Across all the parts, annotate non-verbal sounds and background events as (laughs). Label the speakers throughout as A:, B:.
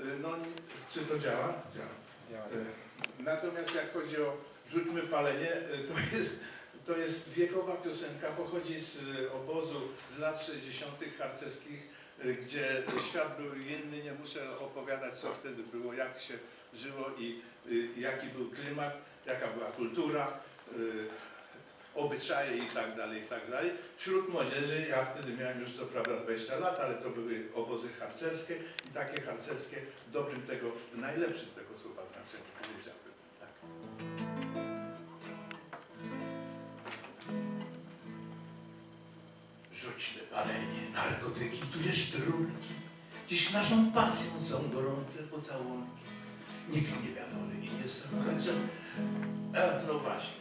A: Y, No, czy to działa? Działa. Y, Natomiast jak chodzi o Rzućmy palenie, y, to jest, to jest wiekowa piosenka, pochodzi z obozu z lat 60. harcerskich, gdzie świat był inny, nie muszę opowiadać co wtedy było, jak się żyło i jaki był klimat, jaka była kultura, obyczaje i tak dalej, i tak dalej. Wśród młodzieży, ja wtedy miałem już co prawda 20 lat, ale to były obozy harcerskie i takie harcerskie w dobrym tego, w najlepszym tego słowa znaczeniu powiedziałbym. Tak. Rzućmy palenie, narkotyki, tudzież trunki. Dziś naszą pasją są gorące pocałunki. Nikt nie wiadomy i nie że... E, no właśnie.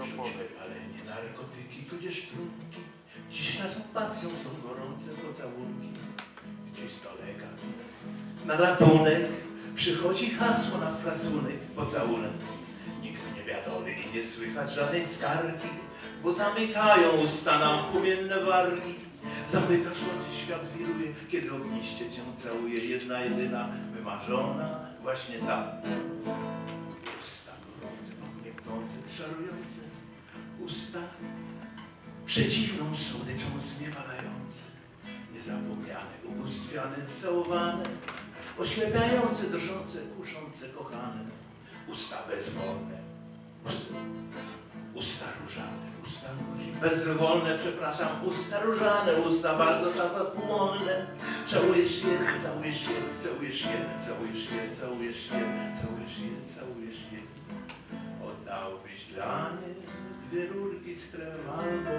A: Rzućmy palenie, narkotyki, tudzież trunki. Dziś naszą pasją są gorące pocałunki. Gdzieś z daleka na ratunek przychodzi hasło na frasunek pocałunek. Nikt nie wiadomy i nie słychać żadnej skargi, bo zamykają usta nam płomienne wargi. Zamykasz oczy, świat wiruje, kiedy ogniście cię całuje. Jedna jedyna wymarzona, właśnie ta. Usta gorące, pachniętące, czarujące, usta przedziwną słodyczą zniewalające, niezapomniane, ubóstwiane, całowane, oślepiające, drżące, kuszące, kochane, usta bezwolne, usta różane, bezwolne, przepraszam, usta różane, usta bardzo czasopłonne, całujesz je, całujesz je, całujesz je, całujesz je, całujesz je, całujesz je, całujesz je, oddałbyś dla mnie dwie rurki z kremem albo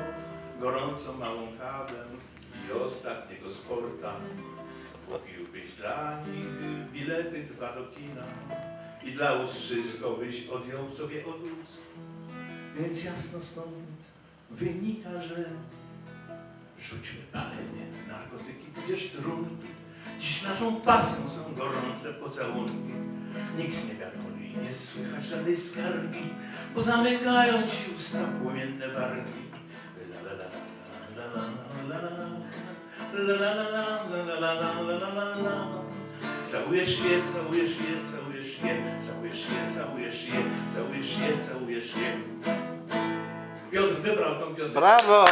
A: gorącą małą kawę i ostatniego sporta. Kupiłbyś dla nich bilety dwa do kina i dla ust wszystko byś odjął sobie od ust. Więc jasno stąd wynika, że rzućmy palenie, narkotyki, tudzież trunki. Dziś naszą pasją są gorące pocałunki. Nikt nie wiadomo i nie słychać żadnej skargi, bo zamykają ci usta płomienne wargi. Całujesz je, całujesz je, całujesz je, całujesz je, całujesz je, całujesz je, całujesz je. Piotr wybrał tą piosenkę.
B: Brawo!
A: Bo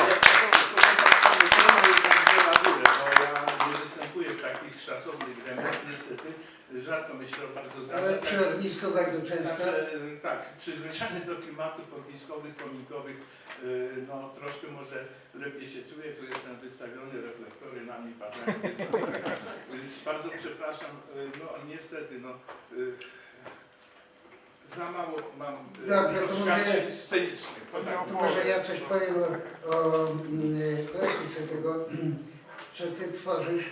A: ja nie występuję w takich szacownych gremiach, niestety. Rzadko myślę o bardzo
C: Ale
A: znaczeniu.
C: przy ognisku bardzo często.
A: Także e, tak, przyzwyczajony do klimatów ogniskowych, kominkowych, y, no troszkę może lepiej się czuję, tu jestem wystawiony, reflektory na mnie padają, więc, (laughs) więc bardzo przepraszam, y, no niestety, no y, za mało mam y,
C: Dobrze, to
A: doświadczeń
C: może-
A: scenicznych. To tak
C: To może ja coś powiem o, o mm, poetyce tego, (clears throat) co ty tworzysz.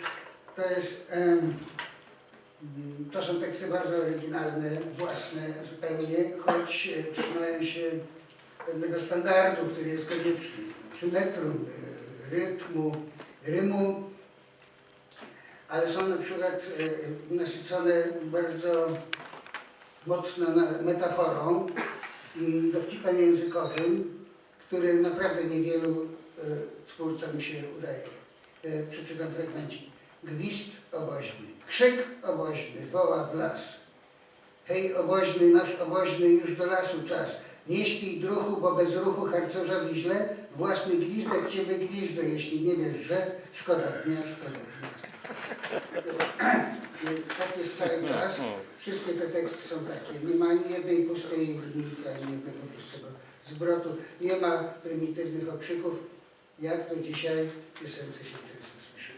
C: To jest, em, mm, to są teksty bardzo oryginalne, własne zupełnie, choć e, trzymają się pewnego standardu, który jest konieczny. Czy metrum, e, rytmu, rymu, ale są na przykład e, nasycone bardzo mocno metaforą i dowcipem językowym, który naprawdę niewielu e, twórcom się udaje. E, przeczytam fragmencik. Gwizd oboźny, krzyk oboźny, woła w las. Hej oboźny, nasz oboźny, już do lasu czas. Nie śpij druchu, bo bez ruchu harcerzowi źle. Własny gwizdek cię wygwizdę, jeśli nie wiesz, że szkoda dnia, szkoda dnia. Tak jest cały czas. Wszystkie te teksty są takie. Nie ma ani jednej pustej linijki, ani jednego pustego zwrotu. Nie ma prymitywnych okrzyków, jak to dzisiaj w piosence się często słyszy.